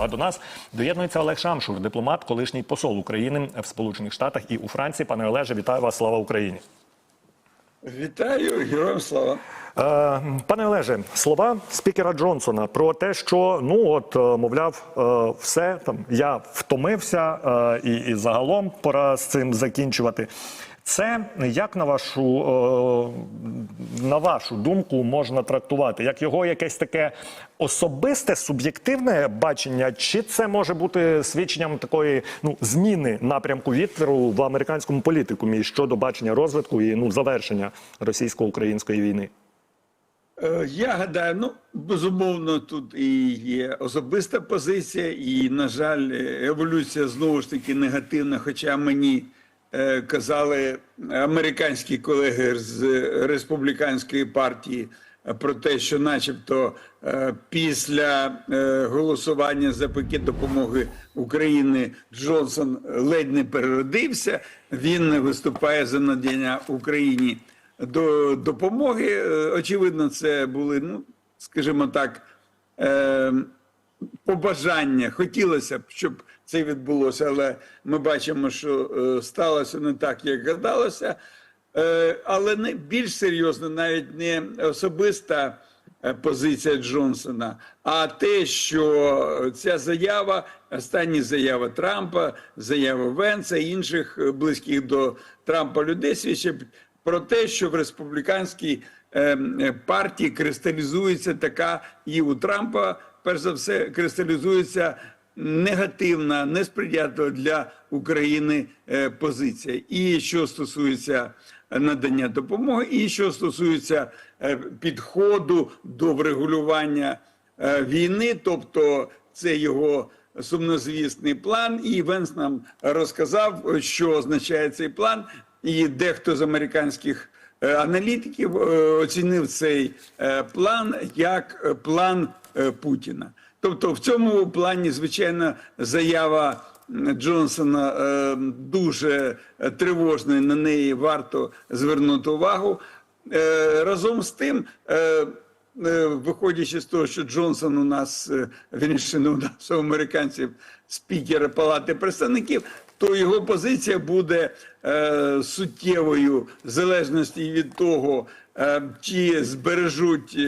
А до нас доєднується Олег Шамшур, дипломат, колишній посол України в Сполучених Штатах і у Франції. Пане Олеже, вітаю вас! Слава Україні! Вітаю, героям слава. Е, Пане Олеже, слова спікера Джонсона про те, що ну от е, мовляв, е, все там я втомився, і, і загалом пора з цим закінчувати. Це як на вашу на вашу думку можна трактувати? Як його якесь таке особисте суб'єктивне бачення, чи це може бути свідченням такої ну зміни напрямку вітру в американському політикумі щодо бачення розвитку і ну завершення російсько-української війни? Е, Я гадаю, ну безумовно, тут і є особиста позиція, і, на жаль, еволюція знову ж таки негативна. Хоча мені е, казали американські колеги з республіканської партії е, про те, що, начебто, е, після е, голосування за пакет допомоги України Джонсон ледь не переродився. Він виступає за надання Україні до допомоги. Е, Очевидно, це були, ну скажімо так, е, побажання. Хотілося б, щоб це відбулося, але ми бачимо, що е, сталося не так, як гадалося. Е, але не більш серйозно, навіть не особиста е, позиція Джонсона, а те, що ця заява, остання заява Трампа, заява Венса і інших близьких до Трампа людей свідчить про те, що в республіканській е, е, партії кристалізується така і у Трампа, перш за все, кристалізується негативна, несприятлива для України е, позиція. І що стосується надання допомоги, і що стосується е, підходу до врегулювання е, війни, тобто це його сумнозвісний план. І Венс нам розказав, що означає цей план, і дехто з американських аналітиків оцінив цей план як план Путіна. Тобто, в цьому плані, звичайно, заява Джонсона е, дуже е, тривожна, на неї варто звернути увагу. Е, Разом з тим, е, е, виходячи з того, що Джонсон у нас е, вірніше, не у нас у американців спікер Палати представників, то його позиція буде е, суттєвою в залежності від того, е, чи збережуть.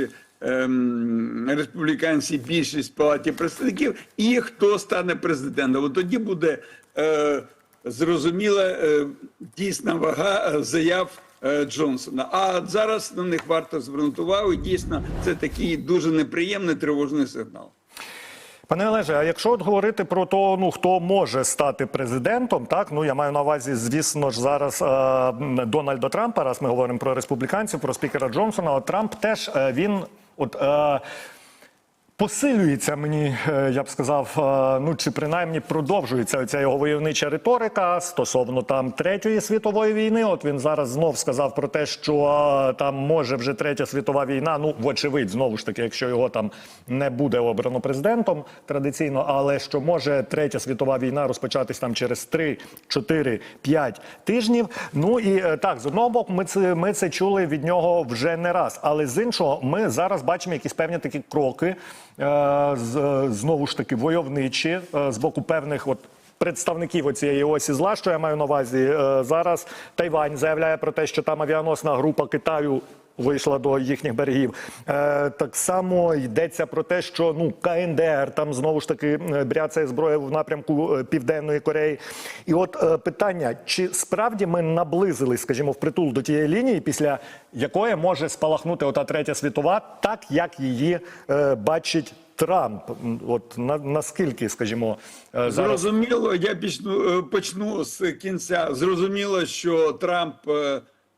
Ем, республіканці більшість в палаті представників, і хто стане президентом. От тоді буде е, зрозуміла е, дійсна вага е, заяв е, Джонсона. А зараз на них варто звернути увагу. Дійсно, це такий дуже неприємний тривожний сигнал. Пане Олеже, а якщо от говорити про то, ну хто може стати президентом, так ну я маю на увазі, звісно ж, зараз е, Дональда Трампа, раз ми говоримо про республіканців, про спікера Джонсона. От Трамп теж е, він от. Е, Посилюється мені, е, я б сказав, е, ну чи принаймні продовжується ця його войовнича риторика стосовно там третьої світової війни. От він зараз знов сказав про те, що е, там може вже третя світова війна. Ну вочевидь, знову ж таки, якщо його там не буде обрано президентом традиційно, але що може третя світова війна розпочатись там через 3, 4, 5 тижнів. Ну і так, з одного боку, ми це ми це чули від нього вже не раз, але з іншого, ми зараз бачимо якісь певні такі кроки. Е, з- знову ж таки войовничі е, з боку певних от. Представників цієї осі зла, що я маю на увазі е, зараз. Тайвань заявляє про те, що там авіаносна група Китаю вийшла до їхніх берегів. Е, так само йдеться про те, що ну КНДР там знову ж таки е, бряцає зброю в напрямку е, Південної Кореї. І от питання: чи справді ми наблизились, скажімо, впритул до тієї лінії, після якої може спалахнути ота третя світова, так як її бачить Трамп? От на, наскільки, скажімо, зараз Зрозуміло, я почну, е, почну з кінця. Зрозуміло, що Трамп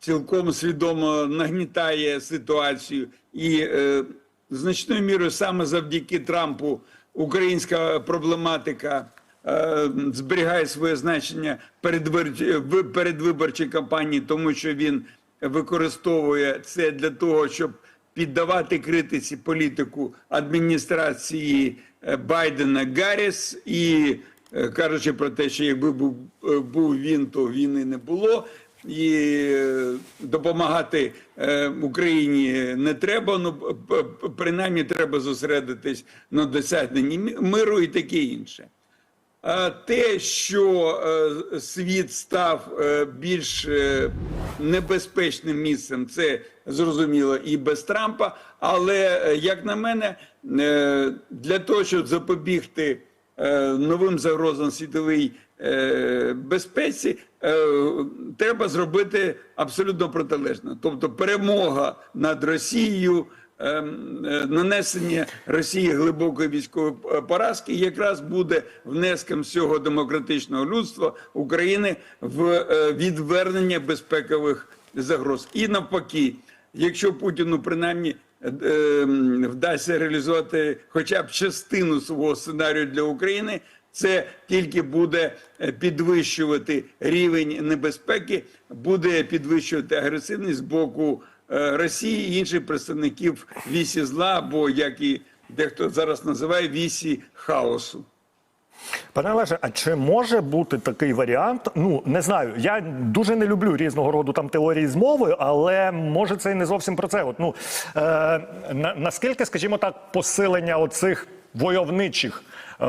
цілком свідомо нагнітає ситуацію, і е, значною мірою саме завдяки Трампу українська проблематика. е, Зберігає своє значення передвиборчій кампанії, тому що він використовує це для того, щоб піддавати критиці політику адміністрації е, Байдена Гарріс і е, кажучи про те, що якби був, е, був він, то війни не було. І е, допомагати е, Україні не треба. Ну принаймні треба зосередитись на досягненні миру і таке інше. А те, що е, світ став більш небезпечним місцем, це зрозуміло і без Трампа. Але, як на мене, для того, щоб запобігти новим загрозам світовій безпеці, треба зробити абсолютно протилежне. Тобто перемога над Росією. ем, е, Нанесення Росії глибокої військової е, поразки якраз буде внеском всього демократичного людства України в е, відвернення безпекових загроз. І навпаки, якщо Путіну принаймні е, вдасться реалізувати хоча б частину свого сценарію для України, це тільки буде е, підвищувати рівень небезпеки, буде підвищувати агресивність з боку е, Росії і інших представників вісі зла, або як і дехто зараз називає вісі хаосу. Пане Олеже, а чи може бути такий варіант? Ну не знаю. Я дуже не люблю різного роду там теорії змови, але може це і не зовсім про це. От ну е, на, наскільки, скажімо так, посилення оцих войовничих е,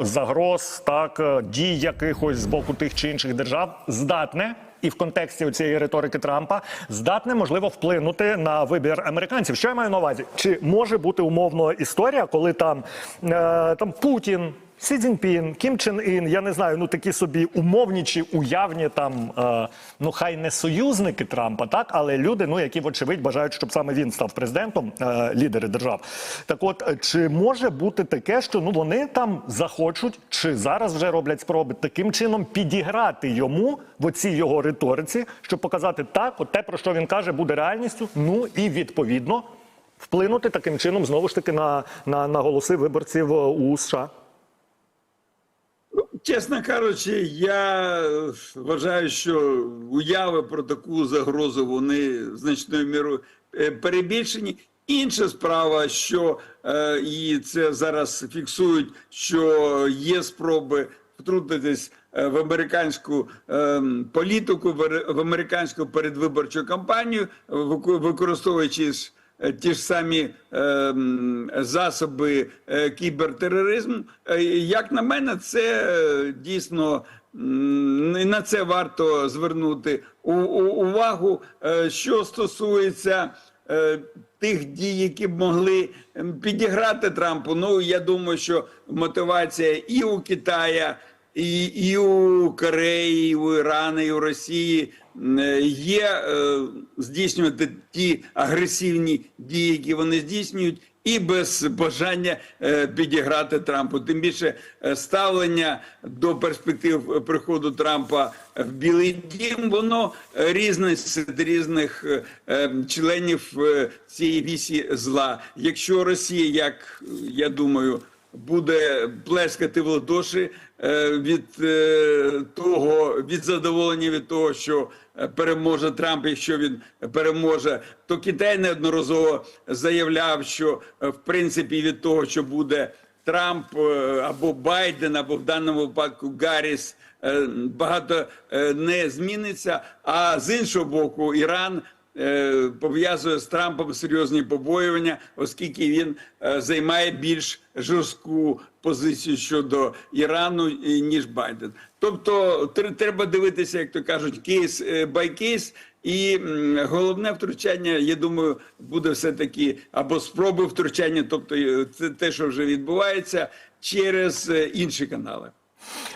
загроз, так е, дій якихось з боку тих чи інших держав здатне. І в контексті цієї риторики Трампа здатне можливо вплинути на вибір американців. Що я маю на увазі? Чи може бути умовно історія, коли там, е, там Путін, Сі Цзіньпін, Кім Чен Ін, я не знаю, ну такі собі умовні чи уявні там, е, ну хай не союзники Трампа, так, але люди, ну які вочевидь бажають, щоб саме він став президентом, е, лідери держав. Так, от е, чи може бути таке, що ну вони там захочуть, чи зараз вже роблять спроби таким чином підіграти йому в оцій його риториці, щоб показати так, от те, про що він каже, буде реальністю. Ну і відповідно вплинути таким чином знову ж таки на, на, на голоси виборців е, у США. Чесно кажучи, я е, вважаю, що уяви про таку загрозу вони значною мірою е, перебільшені. Інша справа, що е, і це зараз фіксують, що є спроби втрутитись е, в американську е, політику, в американську передвиборчу кампанію, вику- використовуючи ж е, ті ж самі е, засоби е, кібертероризму. Е, Як на мене, це е, дійсно на це варто звернути увагу. Е, Що стосується е, тих дій, які б могли ем, підіграти Трампу, ну я думаю, що мотивація і у Китая. І, і у Кореї, і у Ірані, і у Росії е, є е, здійснювати ті агресивні дії, які вони здійснюють, і без бажання е, підіграти Трампу. Тим більше е, ставлення до перспектив приходу Трампа в Білий Дім, воно різне серед різних е, е, членів цієї вісі зла. Якщо Росія, як я думаю, буде плескати в ладоші е, від е, того, від задоволення від того, що е, переможе Трамп, якщо він переможе, то Китай неодноразово заявляв, що в принципі від того, що буде Трамп або Байден, або в даному випадку Гарріс, багато не зміниться. А з іншого боку, Іран е, пов'язує з Трампом серйозні побоювання, оскільки він е, займає більш жорстку позицію щодо Ірану е, ніж Байден. Тобто тр- треба дивитися, як то кажуть, кейс бай кейс. І головне втручання, я думаю, буде все таки або спроби втручання, тобто е, це те, що вже відбувається, через е, інші канали.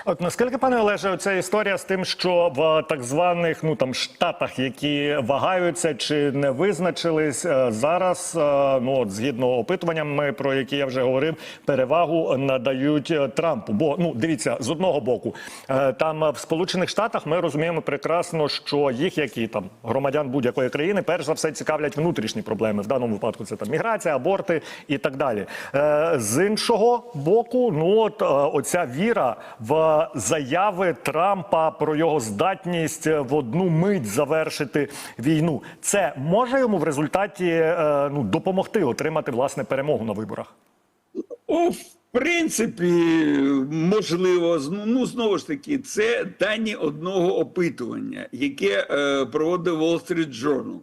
От наскільки, пане Олеже, ця історія з тим, що в так званих ну там штатах, які вагаються чи не визначились е, зараз, е, ну от згідно опитуванням, про які я вже говорив, перевагу надають е, Трампу. Бо ну дивіться, з одного боку, там в Сполучених Штатах ми розуміємо прекрасно, що їх, як і там громадян будь-якої країни, перш за все цікавлять внутрішні проблеми. В даному випадку це там міграція, аборти і так далі. З іншого боку, ну от оця віра в заяви Трампа про його здатність в одну мить завершити війну. Це може йому в результаті е, ну допомогти отримати власне перемогу на виборах. О, в принципі, можливо, ну знову ж таки, це дані одного опитування, яке е, проводив Wall Street Journal.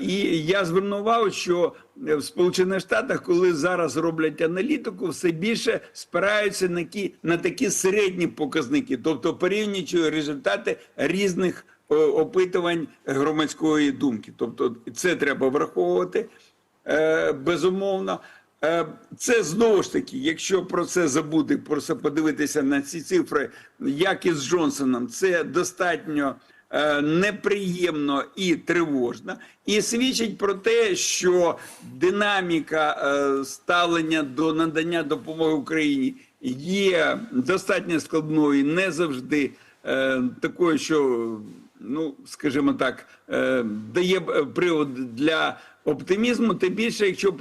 І я звернув що в Сполучених Штатах, коли зараз роблять аналітику, все більше спираються на, кі, на такі середні показники, тобто порівнюючи результати різних е, опитувань громадської думки. Тобто, це треба враховувати е, безумовно. Е, Це знову ж таки, якщо про це забути, просто подивитися на ці цифри, як і з Джонсоном, це достатньо неприємно і тривожно, і свідчить про те, що динаміка е, ставлення до надання допомоги Україні є достатньо складною, не завжди е, такою, що ну, скажімо так, е, дає е, привод для оптимізму. Тим більше, якщо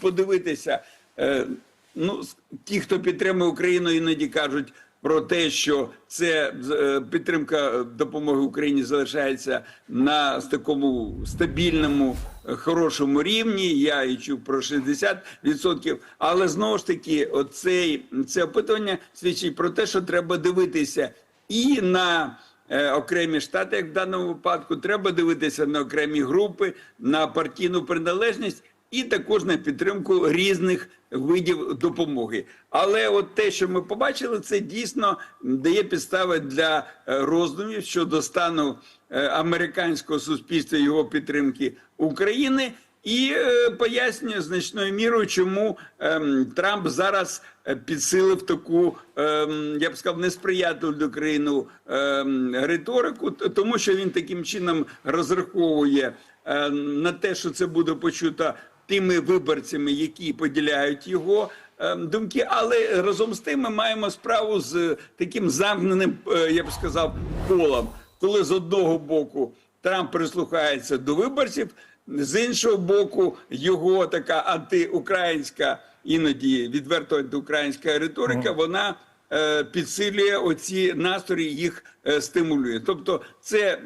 подивитися, е, ну, ті, хто підтримує Україну, іноді кажуть про те, що це е, підтримка допомоги Україні залишається на такому стабільному, е, хорошому рівні. Я і чув про 60%. Але знову ж таки, оцей це опитування свідчить про те, що треба дивитися і на е, окремі штати, як в даному випадку, треба дивитися на окремі групи, на партійну приналежність і також на підтримку різних видів допомоги. Але от те, що ми побачили, це дійсно дає підстави для е, роздумів щодо стану е, американського суспільства його підтримки України. І е, пояснює значною мірою, чому ем, Трамп зараз підсилив таку, ем, я б сказав, несприятливу для країну ем, риторику, тому що він таким чином розраховує е, на те, що це буде почуто тими виборцями, які поділяють його ем, думки. Але разом з тим ми маємо справу з таким замкненим, е, я б сказав, колом, коли з одного боку Трамп прислухається до виборців. З іншого боку, його така антиукраїнська, іноді відверто антиукраїнська риторика, вона е, підсилює оці настрої, їх е, стимулює. Тобто, це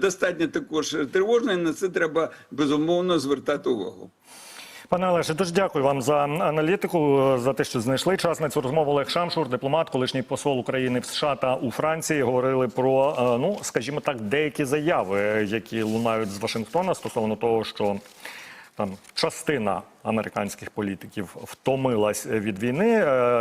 достатньо також тривожно, і на це треба безумовно звертати увагу. Пане Олеже, дуже дякую вам за аналітику, за те, що знайшли час на цю розмову. Олег Шамшур, дипломат, колишній посол України в США та у Франції, говорили про е, ну, скажімо так, деякі заяви, які лунають з Вашингтона стосовно того, що там частина американських політиків втомилась від війни. Е,